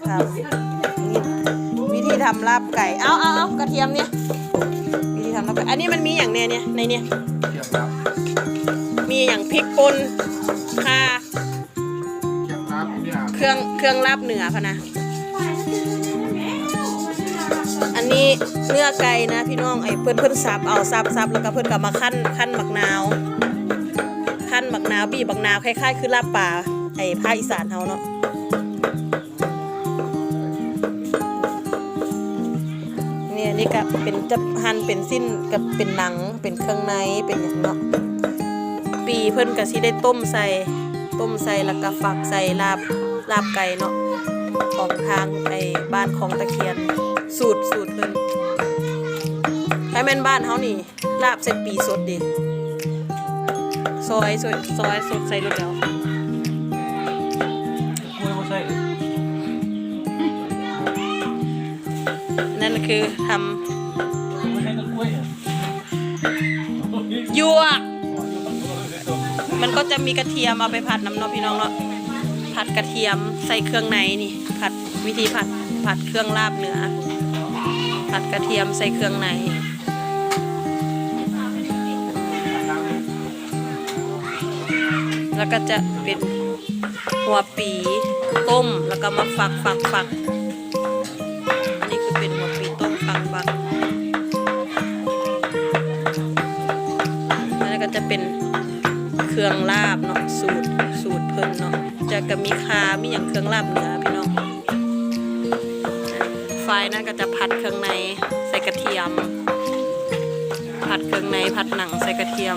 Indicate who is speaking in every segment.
Speaker 1: ครับนี่วิธีทำลาบไก่ เอาเอาเอากระเทียมเนี่ย วิธีทำลาบไก่ อันนี้มันมีอย่างเนี้ยเนี่ยในเนี่ย
Speaker 2: เทียมรับ
Speaker 1: มีอย่างพริกป่นข่า
Speaker 2: เทียมรับเนี่ย
Speaker 1: เครื่องเครื่องลาบเหนือพะนะ อันนี้เนื้อไก่นะพี่น้องไอ้เพื่อนเพื่อนสับเอาสับสับแล้วก็เพื่อนก็มาขั้นขั้นบักนาวขั้นบักนาวบีบบักนาวคล้ายๆ คือลาบป่าไอ้ภาคอีสานเฮาเนาะ จะหั่นเป็นสิ้นกับเป็นหนังเป็นเครื่องในเป็นอย่างเนาะปีเพิ่นก็สิได้ต้มใส่ต้มใส่แล้วก็ฝักใส่ลาบลาบไก่เนาะของทางไอ้บ้านของตะเคียน สูตรสูตรเพิ่นให้แม่นบ้านเฮานี่ลาบใส่ปีสดดิซอยซอยซอยสดใส่รถแล้ว
Speaker 2: กล้วยไม่ใช่เลย
Speaker 1: นั่นคือท
Speaker 2: ไว
Speaker 1: มันก็จะมีกระเทียมเอาไปผัดน้ำเนาะพี่น้องเนาะผัดกระเทียมใส่เครื่องในนี่ ผัดวิธีผัดผัดเครื่องลาบเนื้อผัดกระเทียมใส่เครื่องในแล้วก็จะเป็นหัวปีต้มแล้วก็มาฝักฝักฝัก เครื่องลาบเนาะสูตรสูตรเพิ่นเนาะจะก็มีคามีอย่างเครื่องลาบเหนือพี่น้องไฟนั่นก็จะผัดเครื่องในใส่กระเทียม ผัดเครื่องในผัดหนังใส่กระเทียม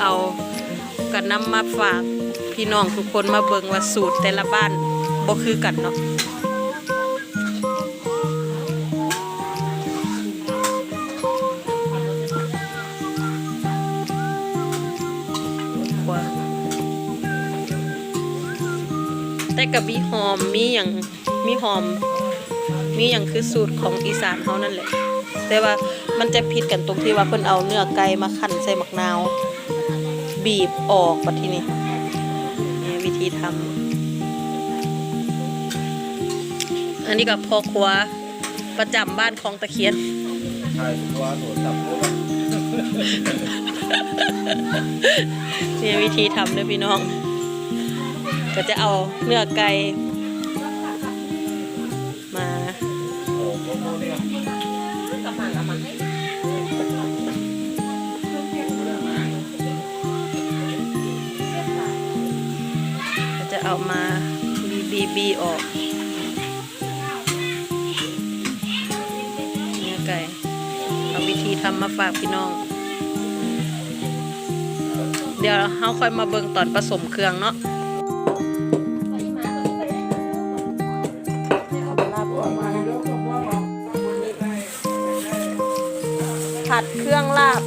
Speaker 1: เอากันนำมาฝากพี่น้องทุกคนมาเบิงว่าสูตรแต่ละบ้านบ่คือกันเนาะ แต่กับมีหอมมีอย่างมีหอม มีอย่างคือสูตรของอีสานเขานั่นแหละ แต่ว่ามันจะผิดกันตรงที่ว่าเพิ่นเอาเนื้อไก่มาคั่นใส่มะนาว บีบออกปัดที่นี่นี่วิธีทำอันนี้กับพ่อครัวประจำบ้านของตะเคียน
Speaker 2: ใช่ตัวหนูจับพวก
Speaker 1: นี่วิธีทำด้วยพี่น้อง ก็จะเอาเนื้อไก่มา ก็จะเอามาบีบีบีออก เนื้อไก่ เอาวิธีทำมาฝากพี่น้องเดี๋ยวเราค่อยมาเบิ่งตอนผสมเครื่องเนาะ ผัดเครื่องลาบ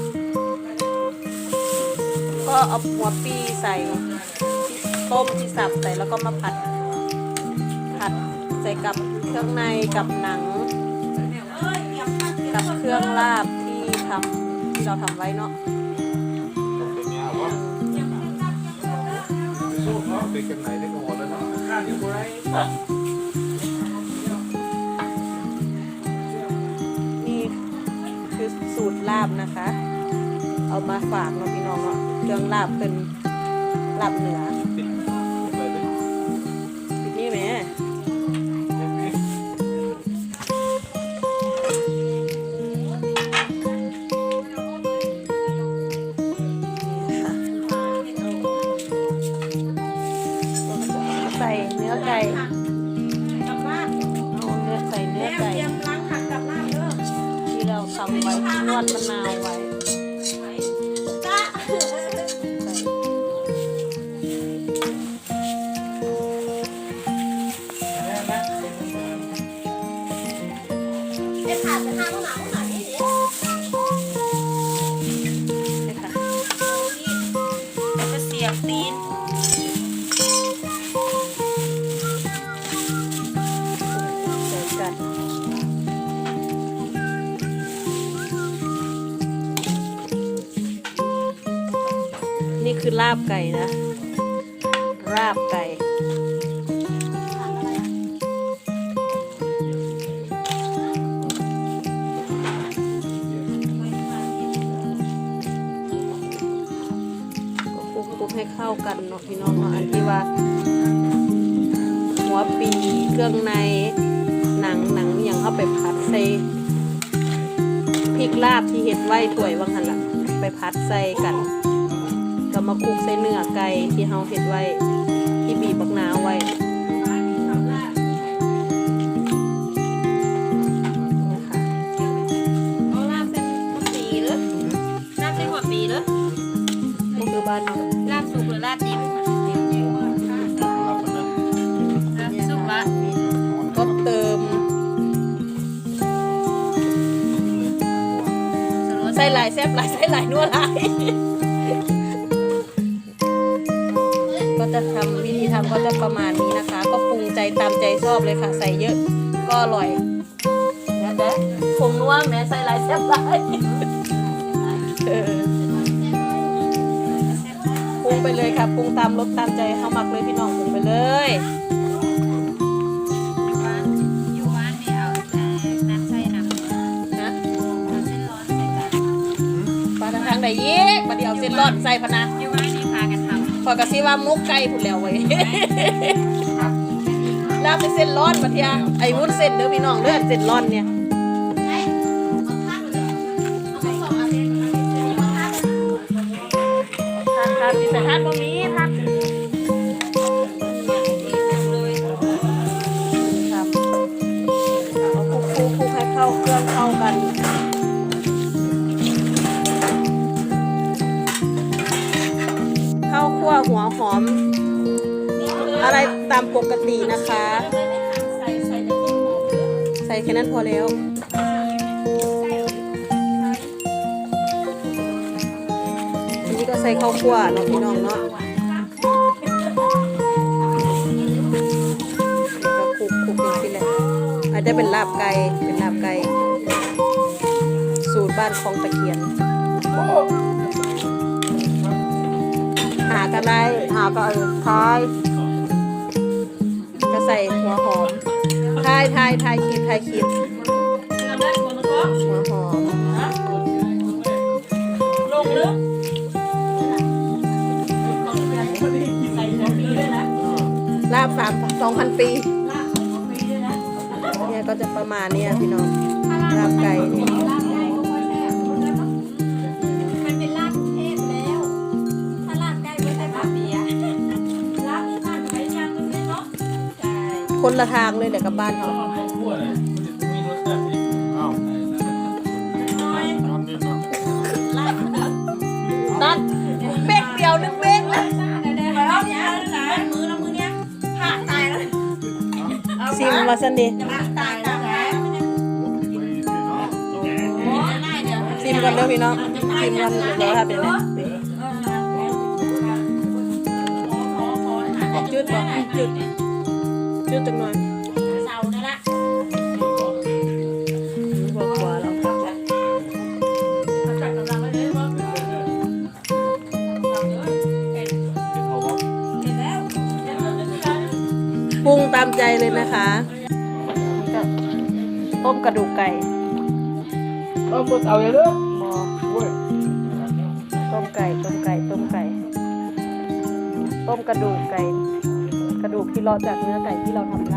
Speaker 1: ก็เอาหัวปีใส่ต้มที่สับใส่แล้วก็มาผัด ผัดใส่กับเครื่องในกับหนัง กับเครื่องลาบที่ทำที่เราทำไว้เนาะ
Speaker 2: เป็นกันไหนได้ก็หมดแล้วเนาะ
Speaker 1: คือสูตรลาบนะคะ เอามาฝากเนาะพี่น้องเนาะเครื่องลาบเป็นลาบเหนือ
Speaker 2: ปิ
Speaker 1: ดนี่ไหมใส่เนื้อไก่ นวดมะนาวไว้ คือลาบไก่นะลาบไก่คลุกให้เข้ากันเนาะพี่น้องเนาะอันที่ว่า หัวปีเครื่องในหนังหนังอย่างเข้าไปผัดใส่พริกลาบที่เห็ดไว้ถ่วยวังหันละไปผัดใส่กัน มาคลุกใส่เนื้อไก่ที่เฮาเห็ดไว้ ที่บีบบักนาวไว้นี่ค่ะ
Speaker 3: เอาลาบเป็นหัวปีหรือลาบเป็นหัวปีหรือ
Speaker 1: นี่คือบ้านเรา
Speaker 3: ลาบสุกหรือลาบดิบ
Speaker 2: รับมันนะ
Speaker 3: ลาบสุกละ
Speaker 1: ก็เติม ใส่หลายแซ่บหลายใส่หลายนัวหลาย็ประมาณนี้นะคะ ก็ปรุงใจตามใจชอบเลยค่ะ ใส่เยอะก็อร่อยนะเด้ผงนัวแม้ใส่หลายแซ่บหลายปรุงไปเลยค่ะปรุงตามรสตามใจเขามักเลยพี่น้องปรุงไปเลย
Speaker 3: ยู่บ้านยูวานนี่เอาน้ำใส่น้ำ
Speaker 1: นะ
Speaker 3: เอาเส้นร้อนใส่กัน
Speaker 1: ปลาทางไหนยีกมาเดี๋ยวเส้นรอดใส่พนะ
Speaker 3: อยู่บ้า นี่พากันทำ
Speaker 1: พอกะซิว่ามุกไก่พุ่นแล้วไว้ยลาบเป็นเส้นร้อนมาเทียไอ้วุ้นเส้นเด้อพี่น้องเด้ออันเส้นร้อนเนี่ย หัวหอม อะไรตามปกตินะคะ ใส่แค่นั้นพอแล้วอันนี้ก็ใส่ข้าวคั่วเนาะพี่น้องเนาะก็คลุกคลุกอย่างที่แหละอาจจะเป็นลาบไก่เป็นลาบไก่สูตรบ้านคลองตะเคียน หากันได้หาก็เออทายก็ใส่หัวหอมทายทายทายคลิปทายคลิปหัวหอม
Speaker 3: ลงลึก
Speaker 1: ลาบสามสองพันปีเนี่ยก็จะประมาณเนี้ยพี่น้องลาบไก่ คนละทางเลยแหละกับบ้านเขา
Speaker 2: ขั้วเลยนจะมีรสชาติที่อ้าวตอนนี้เนาะ
Speaker 1: นั่นเป๊กเดียวนึงเป๊กเลย
Speaker 3: แล้วเนี่ยมือละมือเนี่ยผ่าตายแล้ว
Speaker 1: ซิมมาสันดี
Speaker 3: ผ่าตายแล้วนะ
Speaker 2: ไปพี่น้อง
Speaker 3: โอ้ยได้เดี๋ยว
Speaker 1: ซิมกันเด้อพี่น้องซิมกันเดี๋ยวครับเป็นไงจืดบ่จืด จืดจังหน่อย
Speaker 3: เสานั่นละ
Speaker 1: บอกกลัวแล้ว
Speaker 2: เขาบอก
Speaker 1: ปรุงตามใจเลยนะคะก็ต้มกระดูกไก่
Speaker 2: เออเอาอย่างเด้อบ
Speaker 1: อ
Speaker 2: โอ้ย
Speaker 1: ต้มไก่ ต้มไก่ ต้มไก่ ต้มกระดูกไก่ กระดูกที่เราจากเนื้อไก่ที่เราทำ